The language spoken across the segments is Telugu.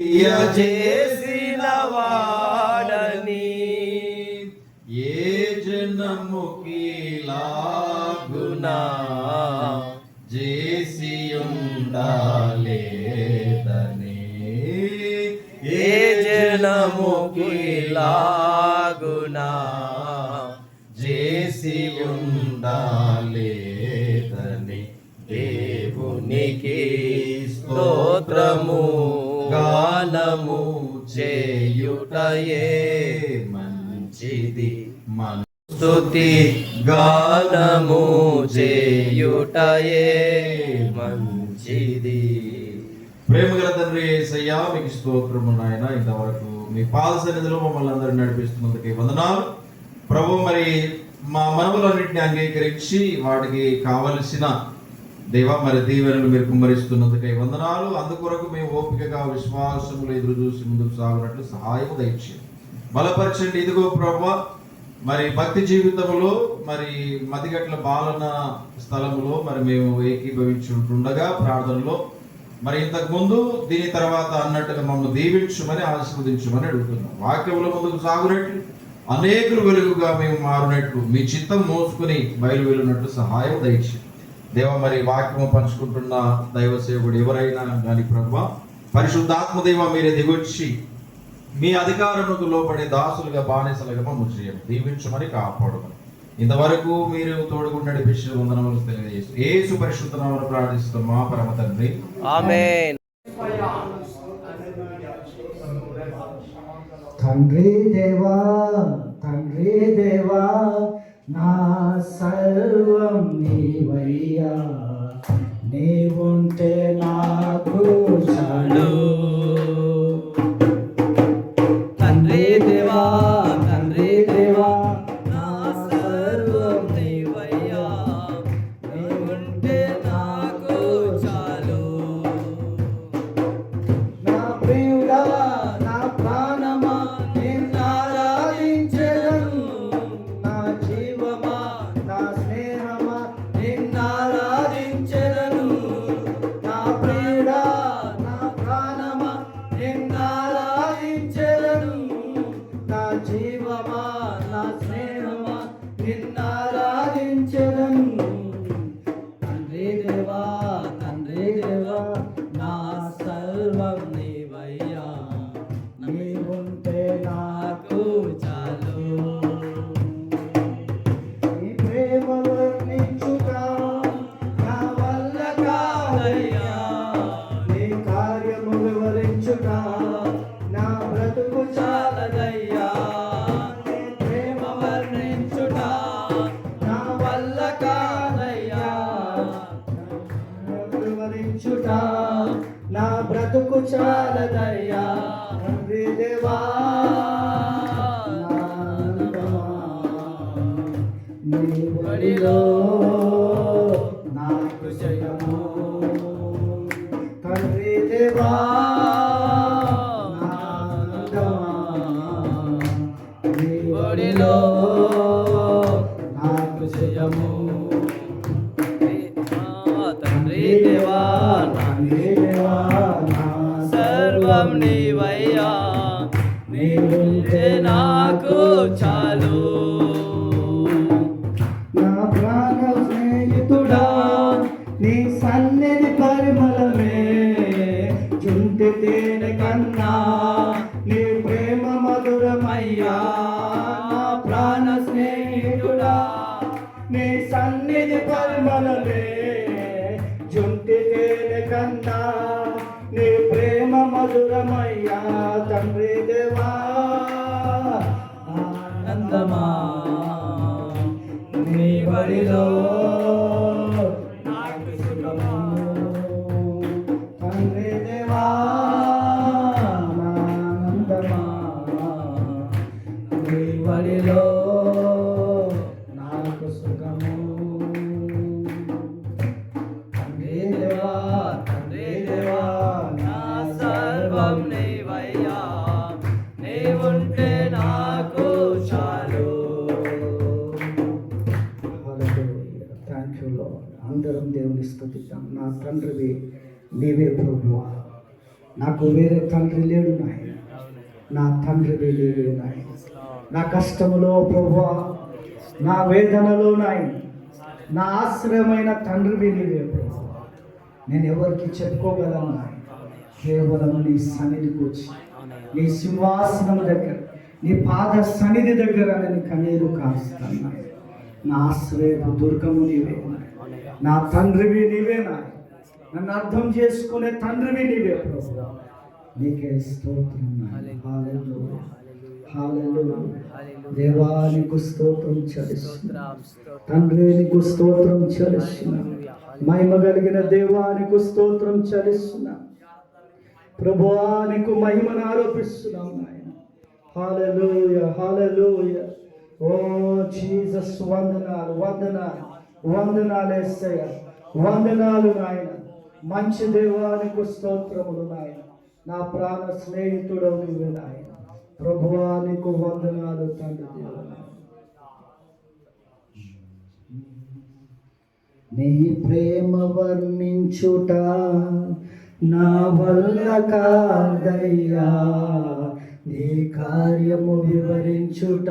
చేసిన వాడని. ఏ జనముకి లాగునా చేసి ఉండాలేదని ఏ జనముకి లాగునా చేసి ఉండాలేదని దేవునికి స్తోత్రము. గానము చేయుటయే మంచిది. మన స్తుతి గానము చేయుటయే మంచిది. ప్రేమగల తండ్రి ఏసయ్యా మీకు స్తోత్రము నాయన. ఇంతవరకు మీ పాద సన్నిధిలో మమ్మల్ని అందరూ నడిపిస్తున్నందుకు వందనాలు. ప్రభు మరి మా మనవులన్నింటినీ అంగీకరించి వాటికి కావలసిన దేవా మరి దీవెనలు మీరు కుమ్మరిస్తున్నందుకై వందనాలు. అందుకొరకు మేము ఓపికగా విశ్వాసములు ఎదురు చూసి ముందుకు సాగునట్లు సహాయం దయచేయండి. బలపరచండి. ఇదిగో ప్రభు మరి భక్తి జీవితంలో మరి మదిగట్ల బాలన స్థలములో మరి మేము ఏకీభవించుంటుండగా ప్రార్థనలో మరి ఇంతకుముందు దీని తర్వాత అన్నట్టుగా మమ్మల్ని దీవించమని ఆశీర్వదించమని అడుగుతున్నాం. వాక్యంలో ముందుకు సాగునట్లు అనేకులు వెలుగుగా మేము మారినట్లు మీ చిత్తం మోసుకుని బయలు వెళ్ళినట్టు సహాయం దయచేయండి. దేవ మరి వాక్యము పంచుకుంటున్న దైవ సేవకుడు ఎవరైనా కానీ ప్రభు పరిశుద్ధాత్మ దేవ మీరే దిగొచ్చి మీ అధికారములకు లోపడే దాసులుగా బానిసలుగా మమ్మల్ని చేయండి. దీవించమని కాపాడమని. ఇంతవరకు మీరు తోడుగుండి నడిపించిన వందనములు తెలియజేస్తూ ఏసు పరిశుద్ధ నామమున ప్రార్థిస్తున్నాం. మా పరమ తండ్రి. ఆమేన్. తండ్రి దేవా తండ్రి దేవా నా సర్వం నీవయ్యా. నీవుంటే నాకు చాలు. నా బడిలో నాకు జయము తండ్రి దేవా నాకు జయము తండ్రి దేవా తండ్రి దేవా సర్వం నీవయ్యా. నీవుంటే నాకు చాలు. చుంటి కన్నా నీ ప్రేమ మధురమయ్యా నా ప్రాణ స్నేహితుడా. నీ సన్నిధి పరిమళలే జుంటి తేనె కన్నా నీ ప్రేమ మధురమయ్యా తండ్రి. దేవుని స్థుతిద్దాం. నా తండ్రివి నీవే ప్రభువా. నాకు వేరే తండ్రి లేడు నాయన. నా తండ్రివి లేడు నాయన. నా కష్టములో ప్రభు నా వేదనలో నాయన నా ఆశ్రయమైన తండ్రివి నీవే ప్రభు నేను ఎవరికి చెప్పుకోగలను నాయన? కేవలం నీ సన్నిధికి వచ్చి నీ సింహాసనం దగ్గర నీ పాద సన్నిధి దగ్గర నేను కన్నీరు కాస్తాను నా ఆశ్రయపు దుర్గము నీవే నాయన. నా తండ్రివి నీవే నాయన. నన్ను అర్థం చేసుకునే తండ్రివి నీవే ప్రభు. నీకే స్తోత్రం నాయన. హల్లెలూయా. హల్లెలూయా. దేవా నీకు స్తోత్రం చెల్లిస్తున్నా. తండ్రి నీకు స్తోత్రం చెల్లిస్తున్నా. మహిమ కలిగిన దేవానికి స్తోత్రం చెల్లిస్తున్నా. ప్రభువా నీకు మహిమను ఆరోపిస్తున్నాం నాయన. హాలలోయ హాలలోయ ఓ జీసస్ వందనాలు వందనాలు. వందనాలు ఎస్సయ్య వందనాలు నాయన. మంచి దేవానికి స్తోత్రములు నాయన. నా ప్రాణ స్నేహితుడు నువ్వు నాయన. ప్రభువానికి వందనాలు తండ్రి నీ ప్రేమ వర్ణించుట నా వల్ల కాదయ్యా. నీ కార్యము వివరించుట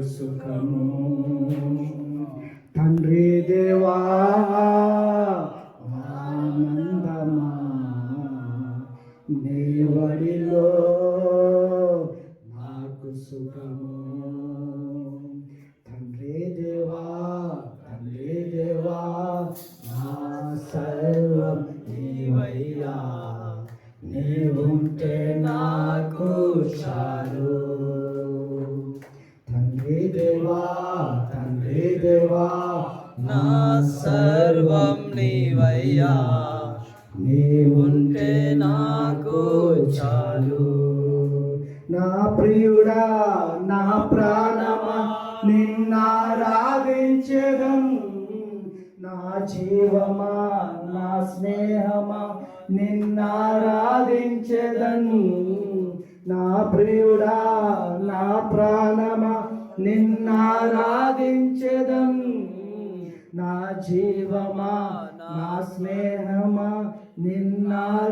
సుఖము. తండ్రి సర్వం నీవయ్యా. నీవుంటే నాకు చాలు. నా ప్రియుడా నా ప్రాణమా నిన్నారాధించదం నా జీవమా నా స్నేహమా నిన్నారాధించదం నా ప్రియుడా నా ప్రాణమా నిన్నారాధించదం నా జీవమా నా స్నేహమా నిన్నారాధించదం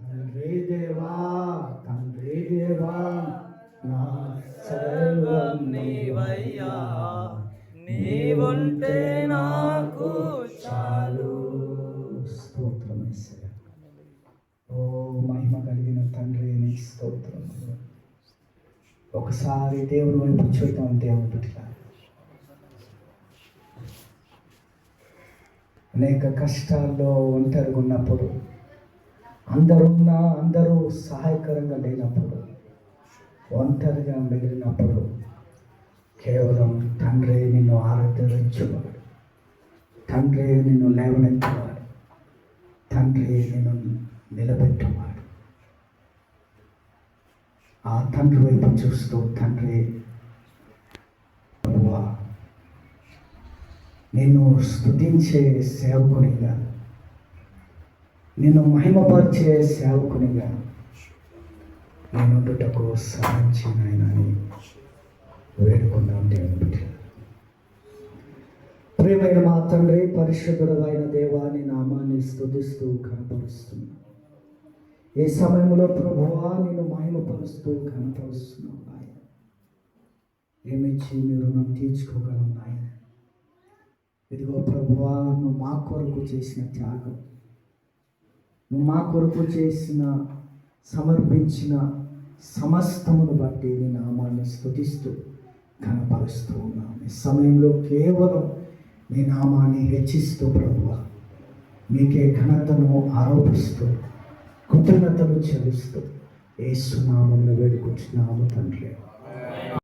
తండ్రి దేవా తండ్రి దేవా నా సర్వం నీవయ్యా. నీవుంటే నాకు చాలు. స్తోత్రం ఓ మహిమ కలిగిన తండ్రి నీకు స్తోత్రం. ఒకసారి దేవుని వైపు చూద్దాం దేవుని బిడ్డ అనేక కష్టాల్లో ఒంటరిగా ఉన్నప్పుడు అందరున్నా అందరూ సహాయకరంగా లేనప్పుడు ఒంటరిగా మిగిలినప్పుడు కేవలం తండ్రి నిన్ను ఆరాధించేవాడు. తండ్రి నిన్ను లేవనెత్తేవాడు. తండ్రి నిన్ను నిలబెట్టేవాడు. ఆ తండ్రి వైపు చూస్తూ తండ్రి ప్రభువా నిన్ను స్థుతించే సేవకునిగా. నిన్ను మహిమపరిచే సేవకునిగా. నేనుండుటకు సహాయం చేయనాయనని వేడుకున్నాం దేవుని బిడ్డ ప్రియమైన మా తండ్రి పరిశుద్ధుడు అయిన దేవాని నామాన్ని స్థుతిస్తూ కనపరుస్తున్నా. ఏ సమయంలో ప్రభువా నేను మహిమపరుస్తూ కనపరుస్తున్నావు ఆయన ఏమిచ్చి మీరు రుణం తీర్చుకోగలం నాయన? ఇదిగో ప్రభువా నువ్వు మా కొరకు చేసిన త్యాగం. నువ్వు మా కొరకు చేసిన సమర్పించిన సమస్తమును బట్టి నీ నామాన్ని స్థుతిస్తూ కనపరుస్తూ ఉన్నాను ఈ సమయంలో కేవలం నీ నామాన్ని హెచ్చిస్తూ ప్రభువా మీకే ఘనతను ఆరోపిస్తూ కృతజ్ఞతలు చెల్లిస్తూ ఏసునామంలో వేడుకుంటున్నాము తండ్రి.